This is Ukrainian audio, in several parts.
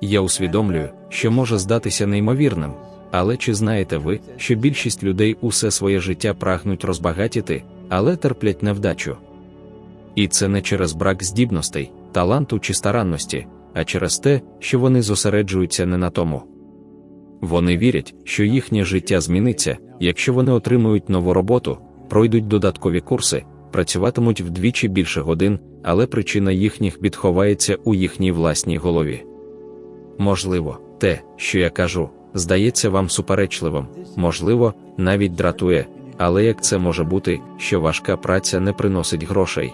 Я усвідомлюю, що може здатися неймовірним, але чи знаєте ви, що більшість людей усе своє життя прагнуть розбагатіти, але терплять невдачу? І це не через брак здібностей, таланту чи старанності, а через те, що вони зосереджуються не на тому. Вони вірять, що їхнє життя зміниться, якщо вони отримують нову роботу, пройдуть додаткові курси, працюватимуть вдвічі більше годин, але причина їхніх бід ховається у їхній власній голові. Можливо, те, що я кажу, здається вам суперечливим, можливо, навіть дратує, але як це може бути, що важка праця не приносить грошей?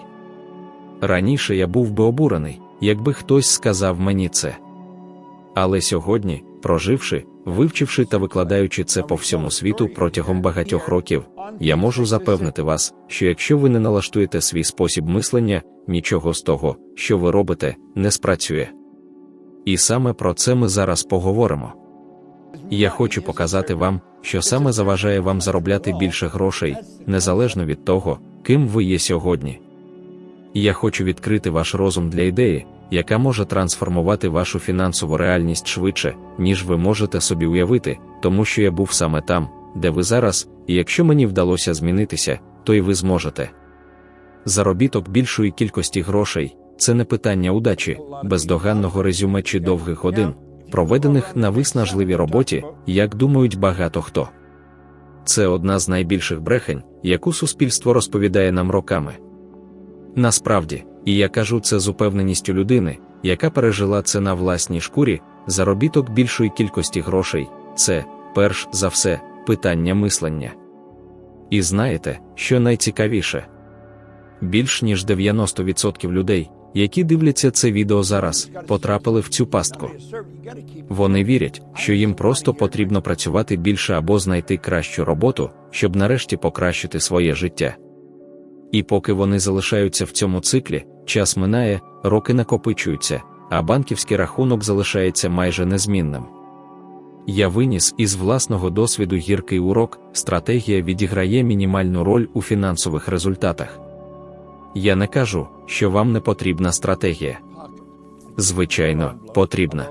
Раніше я був би обурений, якби хтось сказав мені це. Але сьогодні, проживши, вивчивши та викладаючи це по всьому світу протягом багатьох років, я можу запевнити вас, що якщо ви не налаштуєте свій спосіб мислення, нічого з того, що ви робите, не спрацює. І саме про це ми зараз поговоримо. Я хочу показати вам, що саме заважає вам заробляти більше грошей, незалежно від того, ким ви є сьогодні. Я хочу відкрити ваш розум для ідеї, яка може трансформувати вашу фінансову реальність швидше, ніж ви можете собі уявити, тому що я був саме там, де ви зараз, і якщо мені вдалося змінитися, то і ви зможете. Заробіток більшої кількості грошей це не питання удачі, бездоганного резюме чи довгих годин, проведених на виснажливій роботі, як думають багато хто. Це одна з найбільших брехень, яку суспільство розповідає нам роками. Насправді, і я кажу це з упевненістю людини, яка пережила це на власній шкурі, заробіток більшої кількості грошей це, перш за все, питання мислення. І знаєте, що найцікавіше? Більш ніж 90% людей, які дивляться це відео зараз, потрапили в цю пастку. Вони вірять, що їм просто потрібно працювати більше або знайти кращу роботу, щоб нарешті покращити своє життя. І поки вони залишаються в цьому циклі, час минає, роки накопичуються, а банківський рахунок залишається майже незмінним. Я виніс із власного досвіду гіркий урок, стратегія відіграє мінімальну роль у фінансових результатах. Я не кажу, що вам не потрібна стратегія. Звичайно, потрібна.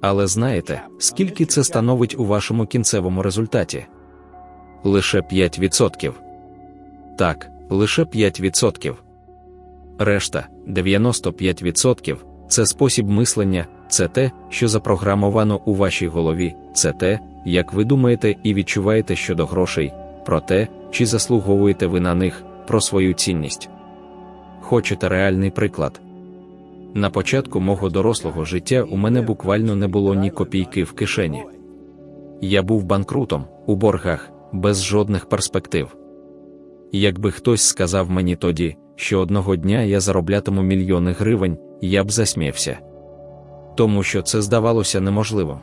Але знаєте, скільки це становить у вашому кінцевому результаті? Лише 5%. Так, лише 5%. Решта 95% це спосіб мислення, це те, що запрограмовано у вашій голові, це те, як ви думаєте і відчуваєте щодо грошей, про те, чи заслуговуєте ви на них, про свою цінність. Хочете реальний приклад? На початку мого дорослого життя у мене буквально не було ні копійки в кишені. Я був банкрутом, у боргах, без жодних перспектив. Якби хтось сказав мені тоді, що одного дня я зароблятиму мільйони гривень, я б засміявся. Тому що це здавалося неможливим.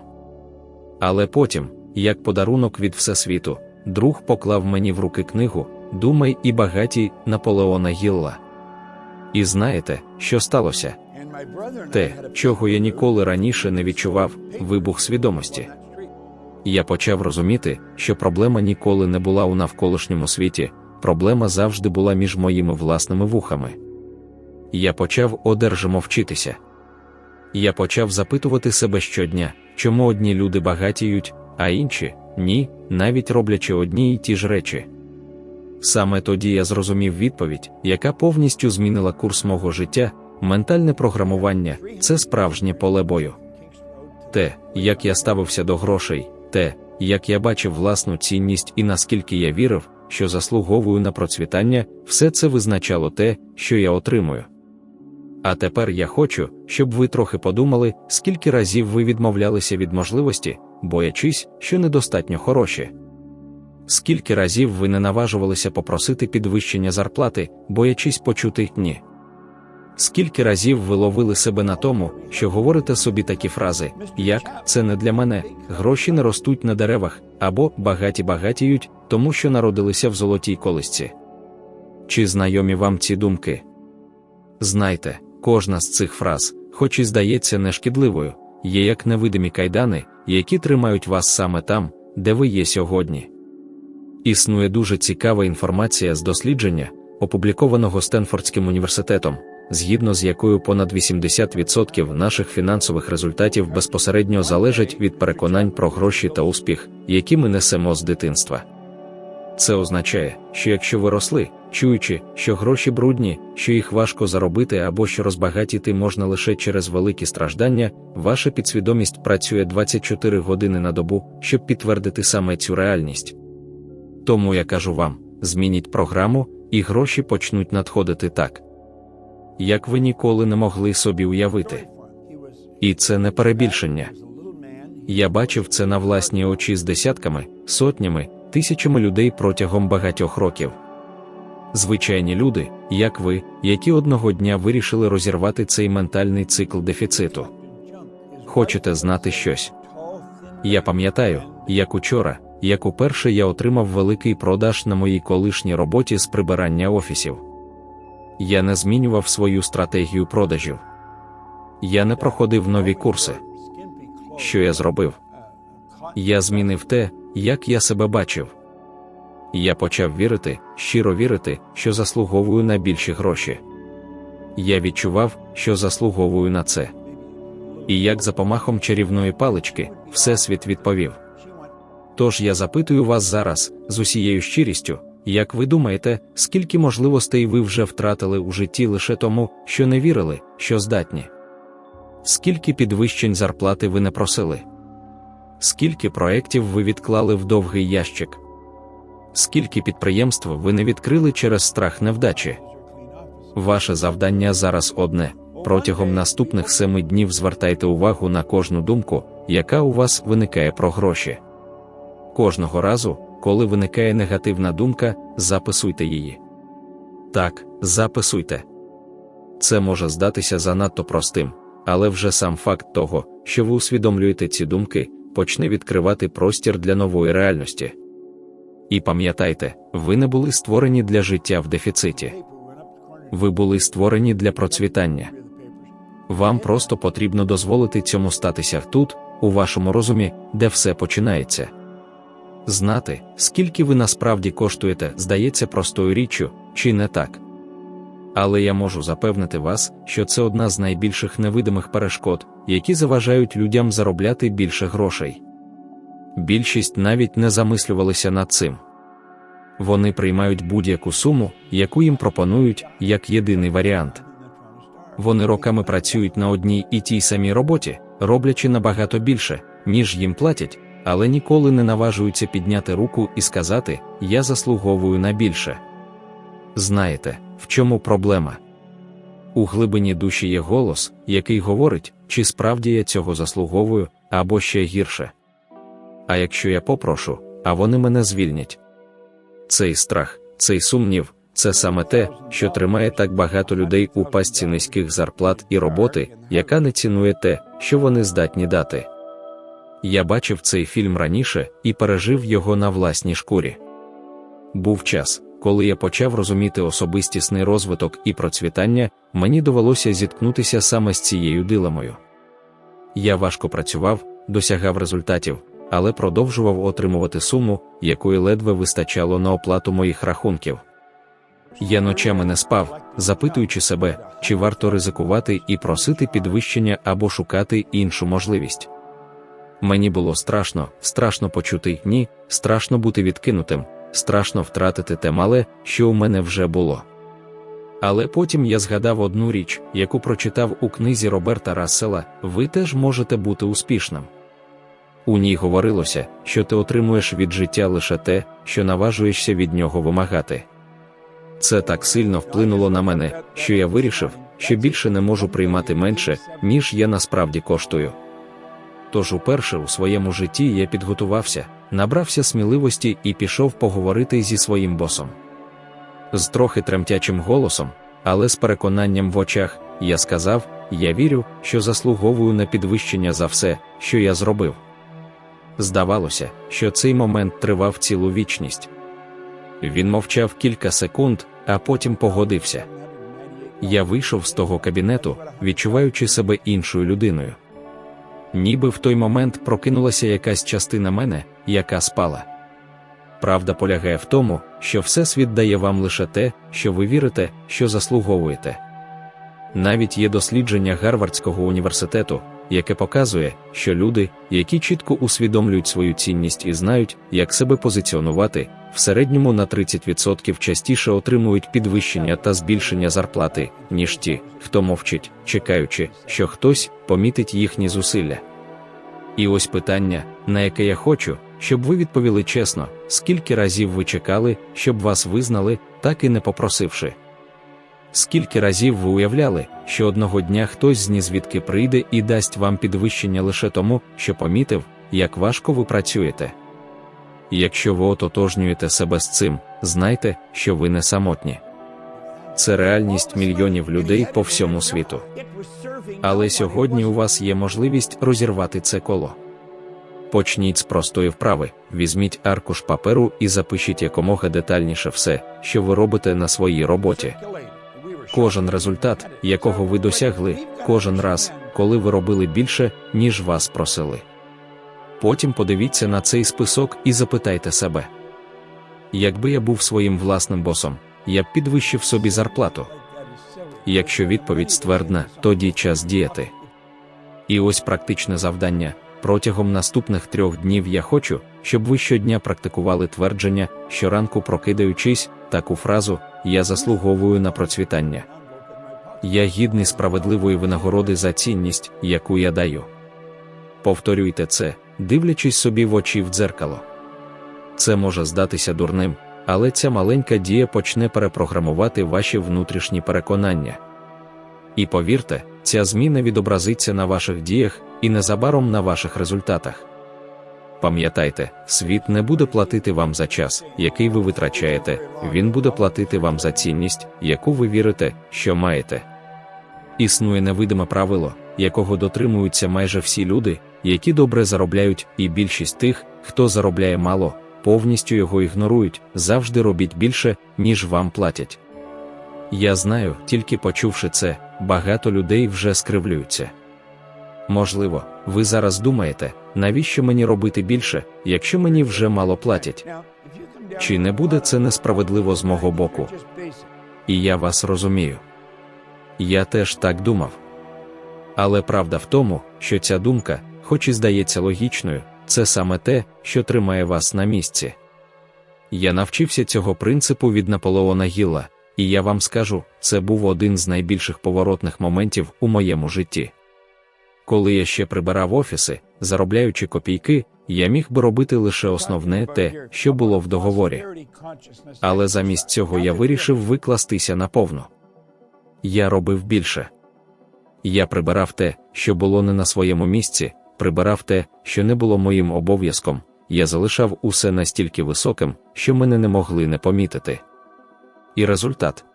Але потім, як подарунок від Всесвіту, друг поклав мені в руки книгу Думай і багатій Наполеона Гілла. І знаєте, що сталося? Те, чого я ніколи раніше не відчував, вибух свідомості. Я почав розуміти, що проблема ніколи не була у навколишньому світі, проблема завжди була між моїми власними вухами. Я почав одержимо вчитися. Я почав запитувати себе щодня, чому одні люди багатіють, а інші ні, навіть роблячи одні й ті ж речі. Саме тоді я зрозумів відповідь, яка повністю змінила курс мого життя, ментальне програмування це справжнє поле бою. Те, як я ставився до грошей, те, як я бачив власну цінність і наскільки я вірив, що заслуговую на процвітання, все це визначало те, що я отримую. А тепер я хочу, щоб ви трохи подумали, скільки разів ви відмовлялися від можливості, боячись, що недостатньо хороші. Скільки разів ви не наважувалися попросити підвищення зарплати, боячись почути ні? Скільки разів ви ловили себе на тому, що говорите собі такі фрази, як це не для мене, гроші не ростуть на деревах, або багаті багатіють, тому що народилися в золотій колисці? Чи знайомі вам ці думки? Знайте, кожна з цих фраз, хоч і здається нешкідливою, є як невидимі кайдани, які тримають вас саме там, де ви є сьогодні. Існує дуже цікава інформація з дослідження, опублікованого Стенфордським університетом, згідно з якою понад 80% наших фінансових результатів безпосередньо залежать від переконань про гроші та успіх, які ми несемо з дитинства. Це означає, що якщо ви росли, чуючи, що гроші брудні, що їх важко заробити або що розбагатіти можна лише через великі страждання, ваша підсвідомість працює 24 години на добу, щоб підтвердити саме цю реальність. Тому я кажу вам: змініть програму, і гроші почнуть надходити так, як ви ніколи не могли собі уявити. І це не перебільшення. Я бачив це на власні очі з десятками, сотнями, тисячами людей протягом багатьох років. Звичайні люди, як ви, які одного дня вирішили розірвати цей ментальний цикл дефіциту. Хочете знати щось? Я пам'ятаю, як учора, як уперше я отримав великий продаж на моїй колишній роботі з прибирання офісів. Я не змінював свою стратегію продажів. Я не проходив нові курси. Що я зробив? Я змінив те, як я себе бачив. Я почав вірити, щиро вірити, що заслуговую на більші гроші. Я відчував, що заслуговую на це. І як за помахом чарівної палички, Всесвіт відповів. Тож я запитую вас зараз, з усією щирістю, як ви думаєте, скільки можливостей ви вже втратили у житті лише тому, що не вірили, що здатні? Скільки підвищень зарплати ви не просили? Скільки проєктів ви відклали в довгий ящик? Скільки підприємств ви не відкрили через страх невдачі? Ваше завдання зараз одне. Протягом наступних семи днів звертайте увагу на кожну думку, яка у вас виникає про гроші. Кожного разу, коли виникає негативна думка, записуйте її. Так, записуйте. Це може здатися занадто простим, але вже сам факт того, що ви усвідомлюєте ці думки, почне відкривати простір для нової реальності. І пам'ятайте, ви не були створені для життя в дефіциті. Ви були створені для процвітання. Вам просто потрібно дозволити цьому статися тут, у вашому розумі, де все починається. Знати, скільки ви насправді коштуєте, здається простою річчю, чи не так. Але я можу запевнити вас, що це одна з найбільших невидимих перешкод, які заважають людям заробляти більше грошей. Більшість навіть не замислювалися над цим. Вони приймають будь-яку суму, яку їм пропонують, як єдиний варіант. Вони роками працюють на одній і тій самій роботі, роблячи набагато більше, ніж їм платять, але ніколи не наважуються підняти руку і сказати Я заслуговую на більше. Знаєте, в чому проблема? У глибині душі є голос, який говорить, чи справді я цього заслуговую, або ще гірше. А якщо я попрошу, а вони мене звільнять. Цей страх, цей сумнів це саме те, що тримає так багато людей у пастці низьких зарплат і роботи, яка не цінує те, що вони здатні дати. Я бачив цей фільм раніше і пережив його на власній шкурі. Був час, коли я почав розуміти особистісний розвиток і процвітання, мені довелося зіткнутися саме з цією дилемою. Я важко працював, досягав результатів, але продовжував отримувати суму, якої ледве вистачало на оплату моїх рахунків. Я ночами не спав, запитуючи себе, чи варто ризикувати і просити підвищення або шукати іншу можливість. Мені було страшно, страшно почути ні, страшно бути відкинутим, страшно втратити те мале, що у мене вже було. Але потім я згадав одну річ, яку прочитав у книзі Роберта Рассела Ви теж можете бути успішним. У ній говорилося, що ти отримуєш від життя лише те, що наважуєшся від нього вимагати. Це так сильно вплинуло на мене, що я вирішив, що більше не можу приймати менше, ніж я насправді коштую. Тож уперше у своєму житті я підготувався, набрався сміливості і пішов поговорити зі своїм босом. З трохи тремтячим голосом, але з переконанням в очах, я сказав: я вірю, що заслуговую на підвищення за все, що я зробив. Здавалося, що цей момент тривав цілу вічність. Він мовчав кілька секунд, а потім погодився. Я вийшов з того кабінету, відчуваючи себе іншою людиною. Ніби в той момент прокинулася якась частина мене, яка спала. Правда полягає в тому, що Всесвіт дає вам лише те, що ви вірите, що заслуговуєте. Навіть є дослідження Гарвардського університету, яке показує, що люди, які чітко усвідомлюють свою цінність і знають, як себе позиціонувати, в середньому на 30% частіше отримують підвищення та збільшення зарплати, ніж ті, хто мовчить, чекаючи, що хтось помітить їхні зусилля. І ось питання, на яке я хочу, щоб ви відповіли чесно, скільки разів ви чекали, щоб вас визнали, так і не попросивши. Скільки разів ви уявляли, що одного дня хтось з звідки прийде і дасть вам підвищення лише тому, що помітив, як важко ви працюєте? Якщо ви ототожнюєте себе з цим, знайте, що ви не самотні. Це реальність мільйонів людей по всьому світу. Але сьогодні у вас є можливість розірвати це коло. Почніть з простої вправи, візьміть аркуш паперу і запишіть якомога детальніше все, що ви робите на своїй роботі. Кожен результат, якого ви досягли, кожен раз, коли ви робили більше, ніж вас просили. Потім подивіться на цей список і запитайте себе: якби я був своїм власним босом, я б підвищив собі зарплату. Якщо відповідь ствердна, тоді час діяти. І ось практичне завдання. Протягом наступних трьох днів я хочу, щоб ви щодня практикували твердження, щоранку прокидаючись, таку фразу Я заслуговую на процвітання. Я гідний справедливої винагороди за цінність, яку я даю. Повторюйте це, дивлячись собі в очі в дзеркало. Це може здатися дурним, але ця маленька дія почне перепрограмувати ваші внутрішні переконання. І повірте, ця зміна відобразиться на ваших діях і незабаром на ваших результатах. Пам'ятайте, світ не буде платити вам за час, який ви витрачаєте, він буде платити вам за цінність, яку ви вірите, що маєте. Існує невидиме правило, якого дотримуються майже всі люди, які добре заробляють, і більшість тих, хто заробляє мало, повністю його ігнорують, завжди робіть більше, ніж вам платять. Я знаю, тільки почувши це, багато людей вже скривлюються. Можливо, ви зараз думаєте, навіщо мені робити більше, якщо мені вже мало платять? Чи не буде це несправедливо з мого боку? І я вас розумію. Я теж так думав. Але правда в тому, що ця думка, хоч і здається логічною, це саме те, що тримає вас на місці. Я навчився цього принципу від Наполеона Гілла, і я вам скажу, це був один з найбільших поворотних моментів у моєму житті. Коли я ще прибирав офіси, заробляючи копійки, я міг би робити лише основне те, що було в договорі. Але замість цього я вирішив викластися наповну. Я робив більше. Я прибирав те, що було не на своєму місці, прибирав те, що не було моїм обов'язком, я залишав усе настільки високим, що мене не могли не помітити. І результат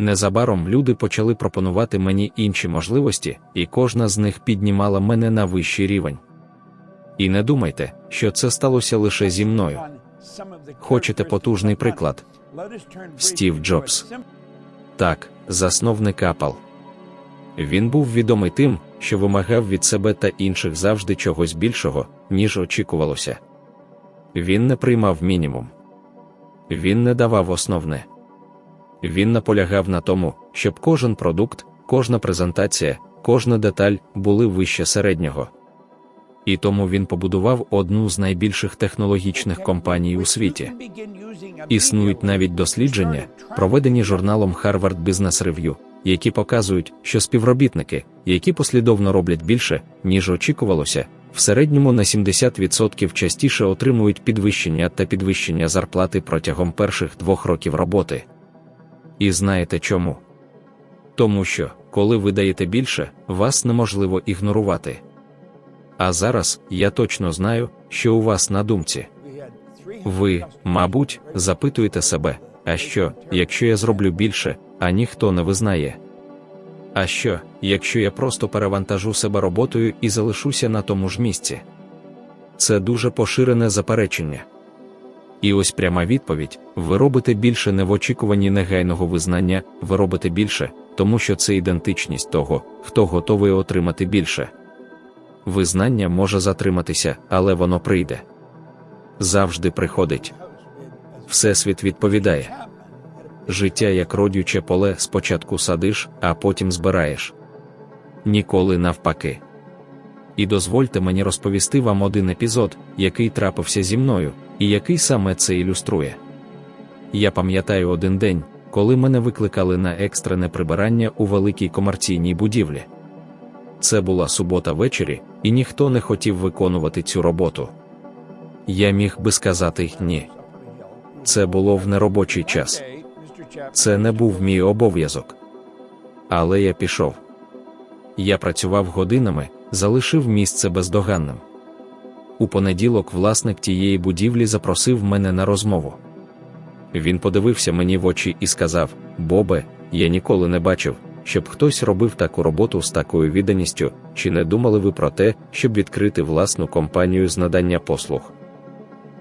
Незабаром люди почали пропонувати мені інші можливості, і кожна з них піднімала мене на вищий рівень. І не думайте, що це сталося лише зі мною. Хочете потужний приклад? Стів Джобс. Так, засновник Apple. Він був відомий тим, що вимагав від себе та інших завжди чогось більшого, ніж очікувалося. Він не приймав мінімум, він не давав основне. Він наполягав на тому, щоб кожен продукт, кожна презентація, кожна деталь були вище середнього. І тому він побудував одну з найбільших технологічних компаній у світі. Існують навіть дослідження, проведені журналом Harvard Business Review, які показують, що співробітники, які послідовно роблять більше, ніж очікувалося, в середньому на 70% частіше отримують підвищення та підвищення зарплати протягом перших двох років роботи. І знаєте чому? Тому що, коли ви даєте більше, вас неможливо ігнорувати. А зараз я точно знаю, що у вас на думці. Ви, мабуть, запитуєте себе, а що, якщо я зроблю більше, а ніхто не визнає? А що, якщо я просто перевантажу себе роботою і залишуся на тому ж місці? Це дуже поширене заперечення. І ось пряма відповідь: ви робите більше не в очікуванні негайного визнання, ви робите більше, тому що це ідентичність того, хто готовий отримати більше. Визнання може затриматися, але воно прийде. Завжди приходить. Всесвіт відповідає. життя як родюче поле спочатку садиш, а потім збираєш. Ніколи навпаки. І дозвольте мені розповісти вам один епізод, який трапився зі мною, і який саме це ілюструє. Я пам'ятаю один день, коли мене викликали на екстрене прибирання у великій комерційній будівлі. Це була субота ввечері, і ніхто не хотів виконувати цю роботу. Я міг би сказати ні. Це було в неробочий час. Це не був мій обов'язок. Але я пішов. Я працював годинами, залишив місце бездоганним. У понеділок власник тієї будівлі запросив мене на розмову. Він подивився мені в очі і сказав: Бобе, я ніколи не бачив, щоб хтось робив таку роботу з такою відданістю, чи не думали ви про те, щоб відкрити власну компанію з надання послуг.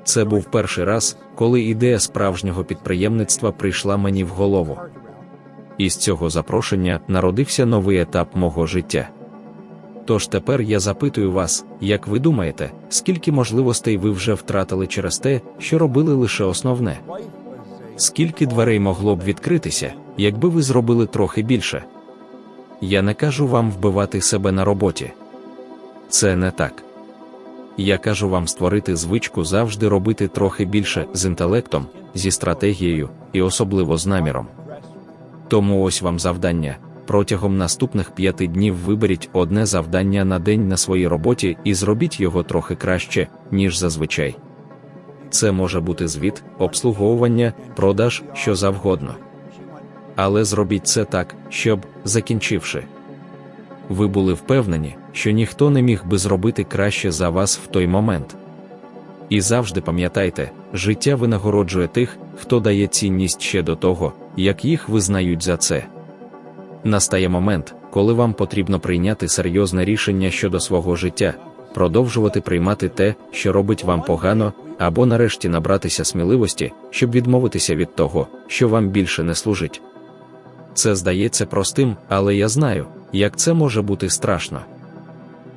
Це був перший раз, коли ідея справжнього підприємництва прийшла мені в голову. І з цього запрошення народився новий етап мого життя. Тож тепер я запитую вас, як ви думаєте, скільки можливостей ви вже втратили через те, що робили лише основне? Скільки дверей могло б відкритися, якби ви зробили трохи більше? Я не кажу вам вбивати себе на роботі. Це не так. Я кажу вам створити звичку завжди робити трохи більше з інтелектом, зі стратегією і особливо з наміром. Тому ось вам завдання. Протягом наступних п'яти днів виберіть одне завдання на день на своїй роботі і зробіть його трохи краще, ніж зазвичай. Це може бути звіт, обслуговування, продаж, що завгодно. Але зробіть це так, щоб, закінчивши, ви були впевнені, що ніхто не міг би зробити краще за вас в той момент. І завжди пам'ятайте, життя винагороджує тих, хто дає цінність ще до того, як їх визнають за це. Настає момент, коли вам потрібно прийняти серйозне рішення щодо свого життя, продовжувати приймати те, що робить вам погано, або нарешті набратися сміливості, щоб відмовитися від того, що вам більше не служить. Це здається простим, але я знаю, як це може бути страшно.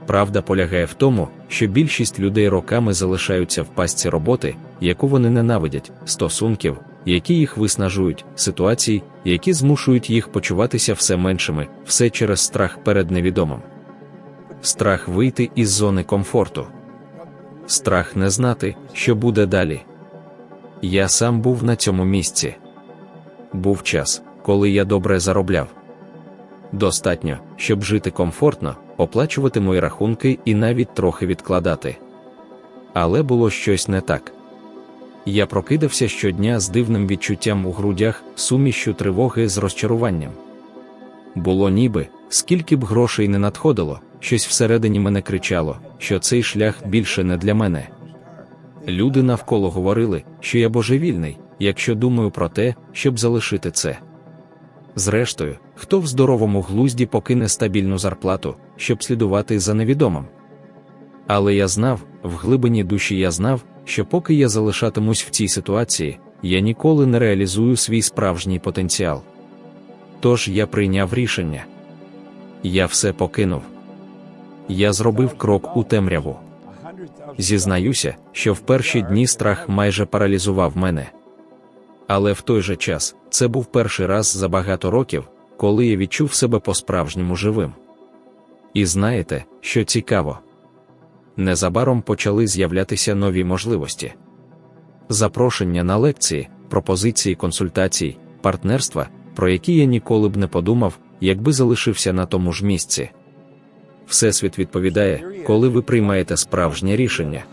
Правда полягає в тому, що більшість людей роками залишаються в пастці роботи, яку вони ненавидять, стосунків, які їх виснажують, ситуацій, які змушують їх почуватися все меншими, все через страх перед невідомим. Страх вийти із зони комфорту. Страх не знати, що буде далі. Я сам був на цьому місці. Був час, коли я добре заробляв. Достатньо, щоб жити комфортно, оплачувати мої рахунки і навіть трохи відкладати. Але було щось не так. Я прокидався щодня з дивним відчуттям у грудях, сумішю тривоги з розчаруванням. Було ніби, скільки б грошей не надходило, щось всередині мене кричало, що цей шлях більше не для мене. Люди навколо говорили, що я божевільний, якщо думаю про те, щоб залишити це. Зрештою, хто в здоровому глузді покине стабільну зарплату, щоб слідувати за невідомим. Але я знав, в глибині душі я знав, що поки я залишатимусь в цій ситуації, я ніколи не реалізую свій справжній потенціал. Тож я прийняв рішення. Я все покинув. Я зробив крок у темряву. Зізнаюся, що в перші дні страх майже паралізував мене. Але в той же час це був перший раз за багато років, коли я відчув себе по-справжньому живим. І знаєте, що цікаво? Незабаром почали з'являтися нові можливості. Запрошення на лекції, пропозиції консультацій, партнерства, про які я ніколи б не подумав, якби залишився на тому ж місці. Всесвіт відповідає, коли ви приймаєте справжнє рішення,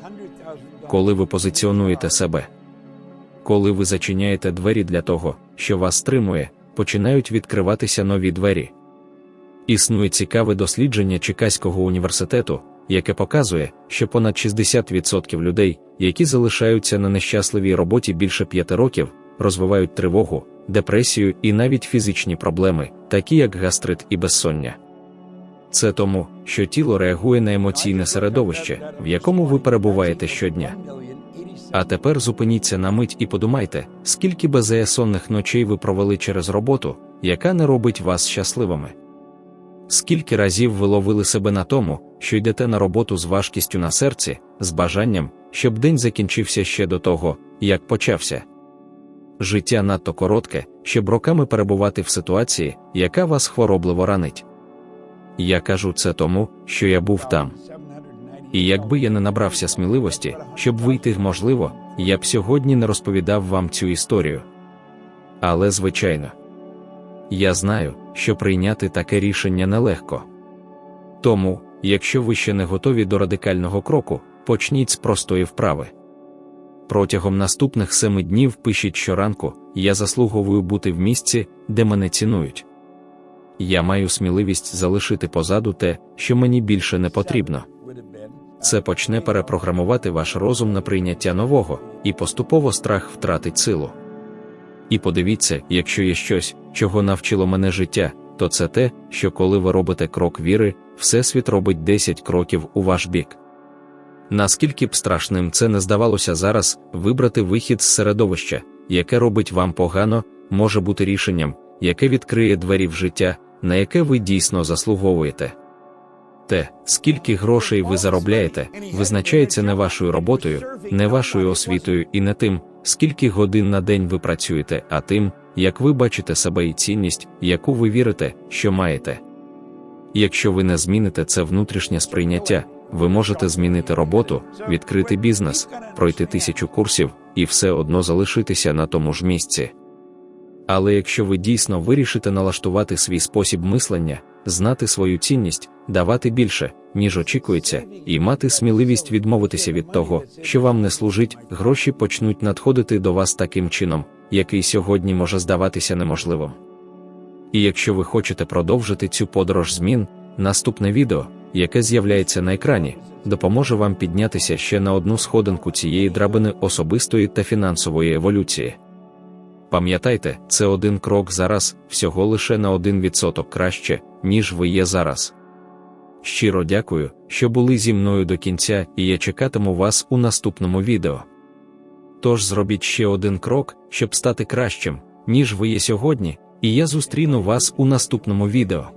коли ви позиціонуєте себе. Коли ви зачиняєте двері для того, що вас стримує, починають відкриватися нові двері. Існує цікаве дослідження Чикаського університету, яке показує, що понад 60% людей, які залишаються на нещасливій роботі більше п'яти років, розвивають тривогу, депресію і навіть фізичні проблеми, такі як гастрит і безсоння. Це тому, що тіло реагує на емоційне середовище, в якому ви перебуваєте щодня. А тепер зупиніться на мить і подумайте, скільки безеясонних ночей ви провели через роботу, яка не робить вас щасливими. Скільки разів ви ловили себе на тому, що йдете на роботу з важкістю на серці, з бажанням, щоб день закінчився ще до того, як почався. життя надто коротке, щоб роками перебувати в ситуації, яка вас хворобливо ранить. Я кажу це тому, що я був там. І якби я не набрався сміливості, щоб вийти, можливо, я б сьогодні не розповідав вам цю історію. Але, звичайно, я знаю, що прийняти таке рішення нелегко. Тому, якщо ви ще не готові до радикального кроку, почніть з простої вправи. Протягом наступних семи днів пишіть щоранку, я заслуговую бути в місці, де мене цінують. Я маю сміливість залишити позаду те, що мені більше не потрібно. Це почне перепрограмувати ваш розум на прийняття нового, і поступово страх втратить силу. І подивіться, якщо є щось, чого навчило мене життя, то це те, що коли ви робите крок віри, Всесвіт робить 10 кроків у ваш бік. Наскільки б страшним це не здавалося зараз, вибрати вихід з середовища, яке робить вам погано, може бути рішенням, яке відкриє двері в життя, на яке ви дійсно заслуговуєте. Те, скільки грошей ви заробляєте, визначається не вашою роботою, не вашою освітою і не тим, скільки годин на день ви працюєте, а тим, як ви бачите себе і цінність, яку ви вірите, що маєте. Якщо ви не зміните це внутрішнє сприйняття, ви можете змінити роботу, відкрити бізнес, пройти тисячу курсів і все одно залишитися на тому ж місці. Але якщо ви дійсно вирішите налаштувати свій спосіб мислення, знати свою цінність, давати більше, ніж очікується, і мати сміливість відмовитися від того, що вам не служить, гроші почнуть надходити до вас таким чином, який сьогодні може здаватися неможливим. І якщо ви хочете продовжити цю подорож змін, наступне відео, яке з'являється на екрані, допоможе вам піднятися ще на одну сходинку цієї драбини особистої та фінансової еволюції. Пам'ятайте, це один крок зараз, всього лише на один відсоток краще, ніж ви є зараз. Щиро дякую, що були зі мною до кінця, і я чекатиму вас у наступному відео. Тож зробіть ще один крок, щоб стати кращим, ніж ви є сьогодні, і я зустріну вас у наступному відео.